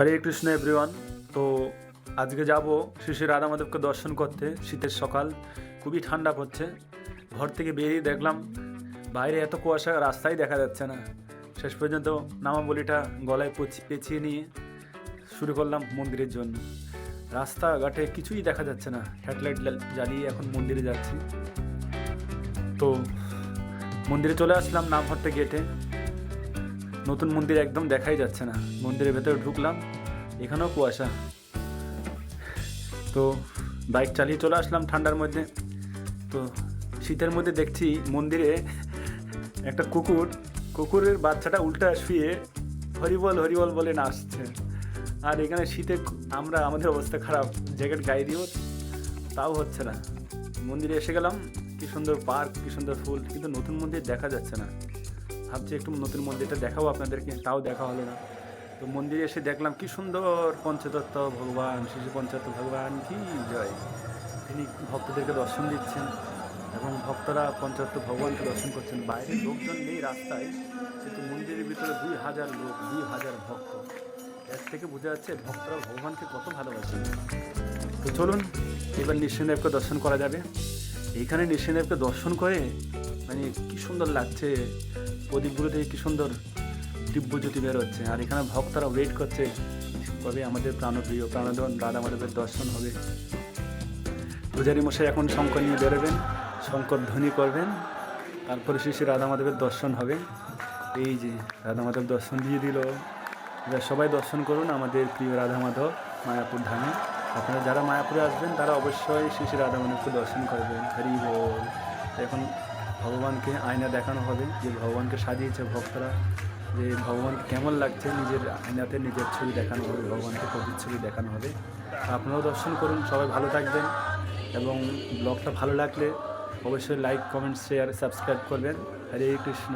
হরে Krishna everyone তো আজকে যাব শ্রী শ্রী রাধা মাধবকে দর্শন করতে। শীতের সকাল, খুবই ঠান্ডা পড়ছে। ঘর থেকে বেরিয়ে দেখলাম, বাইরে এত কুয়াশা রাস্তায় দেখা যাচ্ছে না। শেষ পর্যন্ত নামাবলিটা গলায় পচি- পেঁচিয়ে নিয়ে শুরু করলাম মন্দিরের জন্য। রাস্তাঘাটে কিছুই দেখা যাচ্ছে না। হেডলাইট জ্বালিয়ে এখন মন্দিরে যাচ্ছি। তো মন্দিরে চলে আসলাম নামহট্টে গেটে। নতুন মন্দির একদম দেখাই যাচ্ছে না। মন্দিরের ভেতরে ঢুকলাম, এখানেও কুয়াশা। তো বাইক চালিয়ে চলে আসলাম ঠান্ডার মধ্যে। তো শীতের মধ্যে দেখছি মন্দিরে একটা কুকুর, কুকুরের বাচ্চাটা উল্টা শুয়ে হরিবল হরিবল বলে নাচছে। আর এখানে শীতে আমরা, আমাদের অবস্থা খারাপ, জ্যাকেট গায়ে দিয়েও তাও হচ্ছে না। মন্দিরে এসে গেলাম, কি সুন্দর পার্ক, কি সুন্দর ফুল, কিন্তু নতুন মন্দির দেখা যাচ্ছে না। ভাবছি একটু নতুন মন্দিরটা দেখাবো আপনাদেরকে, তাও দেখা হলো না। তো মন্দিরে এসে দেখলাম কি সুন্দর, পঞ্চতত্ত্ব, ভগবান শিশু পঞ্চতত্ত্ব, ভগবান, কি জয়। তিনি ভক্তদেরকে দর্শন দিচ্ছেন এবং ভক্তরা পঞ্চতত্ত্ব ভগবানকে দর্শন করছেন। বাইরে লোকজন নেই রাস্তায়, কিন্তু মন্দিরের ভিতরে দুই হাজার লোক, দুই হাজার ভক্ত। এর থেকে বোঝা যাচ্ছে ভক্তরা ভগবানকে কত ভালোবাসেন তো চলুন, এবার নৃসিংহদেবকে দর্শন করা যাবে। এইখানে নৃসিংহদেবকে দর্শন করে মানে কি সুন্দর লাগছে। প্রদীপগুলো থেকে কি সুন্দর দিব্যজ্যোতি বেরোচ্ছে আর এখানে ভক্তরা ওয়েট করছে কবে আমাদের প্রাণপ্রিয় প্রাণধন রাধা মাধবের দর্শন হবে। পূজারী মশাই এখন শঙ্কর নিয়ে বেরোবেন, শঙ্কর ধ্বনি করবেন, তারপরে শ্রী রাধা মাধবের দর্শন হবে। এই যে রাধা মাধব দর্শন দিয়ে দিল। এবার সবাই দর্শন করুন আমাদের প্রিয় রাধা মাধব মায়াপুর ধামে। আপনারা যারা মায়াপুরে আসবেন, তারা অবশ্যই শ্রী রাধা মাধবকে দর্শন করবেন। হরি বল। এখন ভগবানকে আয়না দেখানো হবে, যে ভগবানকে সাজিয়েছে ভক্তরা, যে ভগবানকে কেমন লাগছে নিজের আয়নাতে নিজের ছবি দেখানো হবে, ভগবানকে ছবি দেখানো হবে। আপনারাও দর্শন করুন, সবাই ভালো থাকবেন এবং ব্লগটা ভালো লাগলে অবশ্যই লাইক কমেন্ট শেয়ার সাবস্ক্রাইব করবেন। হরে কৃষ্ণ।